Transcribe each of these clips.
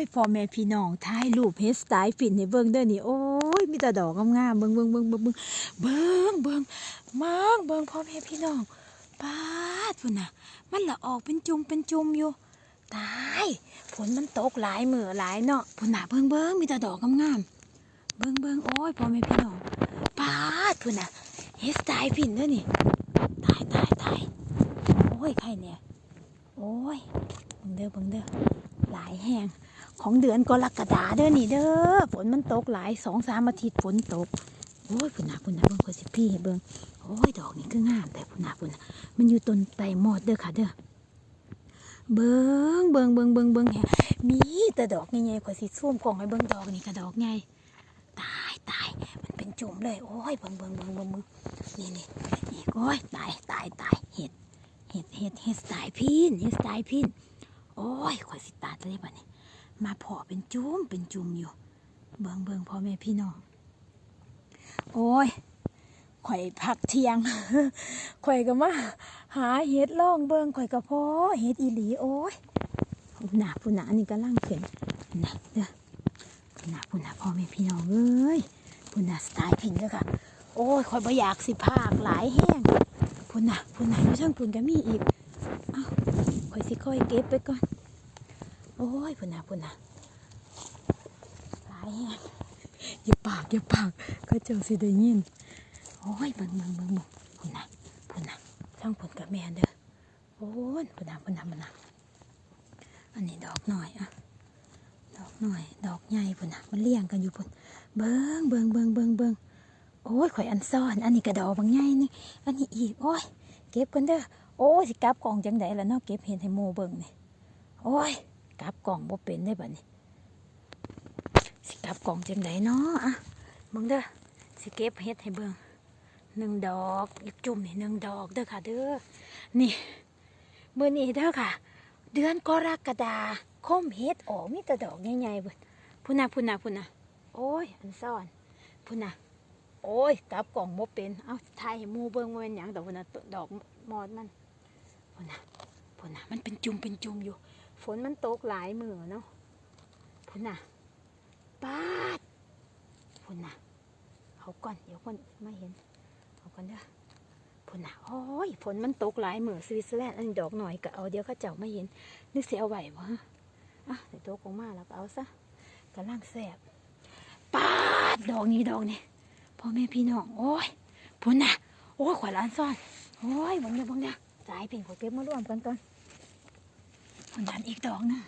ยพ่อแม่พี่น้องถ่ายรูปเฮดสไตล์ฟินให้เบิ่งเด้อนี่โอ้ยมีแต่ดอกงามๆเบิ่งเบิ่งเบิ่งเบิ่งเบิ่งเบิ่งเบิ่งมางเบิ่งพ่อแม่พี่น้องป้าดพุ่นน่ะ มันละออกเป็นจุ่มเป็นจุ่มอยู่ตายฝนมันตกหลายมือหลายเนาะพุ่นน่ะเบิ่งเบิ่งมีแต่ดอกงามๆเบิ่งเบิ่งโอ้ยพ่อแม่พี่น้องป้าดพุ่นน่ะเฮดสไตล์ฟินเด้อนี่ตายตายตายโอ้ยใครเนี่ยโอ้ยเบิ่งเด้อเบิ่งเด้อหลายแห้ง ของเดือนกรกฎาเด้อนี่เด้อฝนมันตกหลายสองสามอาทิตย์ฝนตกโอ้ยพุ่นน่ะพุ่นน่ะเบิ่งคนสิพี่เบิ่งโอ้ยดอกนี่คืองามแต่พุ่นน่ะพุ่นนะมันอยู่ต้นไตรมอดเด้อค่ะเด้อเบิ่งเบิ่งเบิ่งเบิ่งเบิ่งแฮะมีแต่ดอกใหญ่ๆข่อยสิซูมกล่องให้เบิ่งดอกนี่ก็ดอกใหญ่ตายตายมันเป็นจุ่มเลยโอ้ยเบิ่งเบิ่งเบิ่งเบิ่งนี่นี่นี่โอ้ยตายตายตายเห็ดเฮ็ดเฮ็ดเฮ็ดสไตล์พินเฮ็ดสไตล์พินโอ้ยข่อยสิตาเลยบัดนี้ มาพาะเป็นจุ่มเป็นจุ่มอยู่เบิงเบิงพ่อแม่พี่น้อง โอ้ยข่อยพักเที่ยง ข่อยก็มาหาเฮ็ดล่องเบิงข่อยก็พอเฮ็ดอีหลีโอ้ยหนาผู้หนานี่ก็ล่างขึ้นนะเด้อผู้หนาผู้หนาพ่อแม่พี่น้องเอ้ยผู้หนาสไตล์พินเด้อค่ะ โอ้ยข่อยบ่อยากสิพากหลายแห้งพุ่นน่ะพุ่นน่ะอยู่ช่างพุ่นก็มีอีก เอ้าค่อยสิค่อยเก็บไปก่อน โอ้ยพุ่นน่ะพุ่นน่ะหลายแฮงอย่าปากอย่าปากก็เจ้าสิได้ยิน โอ้ยเบิ่งเบิ่งเบิ่งเบิ่งพุ่นน่ะพุ่นน่ะช่างพุ่นกับแม่เด้อโอ้ยพุ่นน่ะพุ่นน่ะพุ่นน่ะอันนี้ดอกหน่อยอะดอกหน่อย ดอกใหญ่พุ่นน่ะมันเลี้ยงกันอยู่พุ่นเบิ่งเบิ่งเบิ่งเบิ่งเบิ่งโอ้ยข่อยอันซ่อน อันนี้กระดอกบางใหญ่นี่อันนี้อีกโอ้ยเก็บกันเด้อโอ้ยสิกลับกล่องจังไดล่ะเนาะเก็บเห็ดให้โมเบิ่งนี่โอ้ย กลับกล่องบ่เป็นได้บัดนี้สิกลับกล่องจังไดเนาะอะเบิ่งเด้อสิเก็บเห็ดให้เบิ่งหนึ่งดอกอีกจุ่มนี่หนึ่งดอกเด้อค่ะเด้อนี่เมื้อนี้เด้อค่ะ เดือนกรกฎาคมเห็ดออกมีแต่ดอกใหญ่ๆเบิดพุ่นน่ะพุ่นน่ะพุ่นน่ะโอ้ยอันซ่อนพุ่นน่ะโอ้ยกลับกล่องโมเป็นเอ้าถ่ายให้หมูเบิ่งว่าเป็นหยังดอกพุ่นน่ะดอกมอดมันพุ่นน่ะพุ่นน่ะมันเป็นจุ่มเป็นจุ่มอยู่ ฝนมันตกหลายมือเนาะพุ่นน่ะปาดพุ่นน่ะเอาก่อนเดี๋ยวคนไม่เห็นเอาก่อนเด้อพุ่นน่ะโอ้ยฝนมันตกหลายมือสวิตเซอร์แลนด์อันนี้ดอกหน่อยก็เอาเดี๋ยวเขาเจ้าไม่เห็นนึกเสียเอาไหววะอะเดี๋ยวโตกออกมาแล้วก็เอาซะกำลังแสบปาดดอกนี้ดอกนี้พ่อแม่พี่น้องโอ้ยพุ่นน่ะโอ้ยขวายร้านซ่อนโอ้ยบังเนี่ยบังเนี่ยสายเพ่งขวเก็บมาร่วมกันก่อน นดันอีกดอกนะ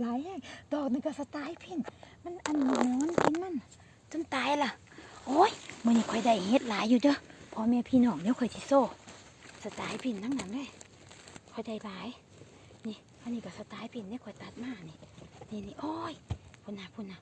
หลายแห่งดอกนึงก็สไตล์พินมันอันนอนกินมันจนตายล่ะ โอ้ยมันยังค่อยได้เฮ็ดหลายอยู่เด้อพ่อแม่พี่น้องเนี่ยค่อยที่โซ่สไตล์พินทั้งนั้นเลยค่อยได้หลายนี่อันนี้ก็สไตล์พินเนี่ยค่อยตัดมานี่นี่นี่โอ้ยพุ่นน่ะพุ่นน่ะ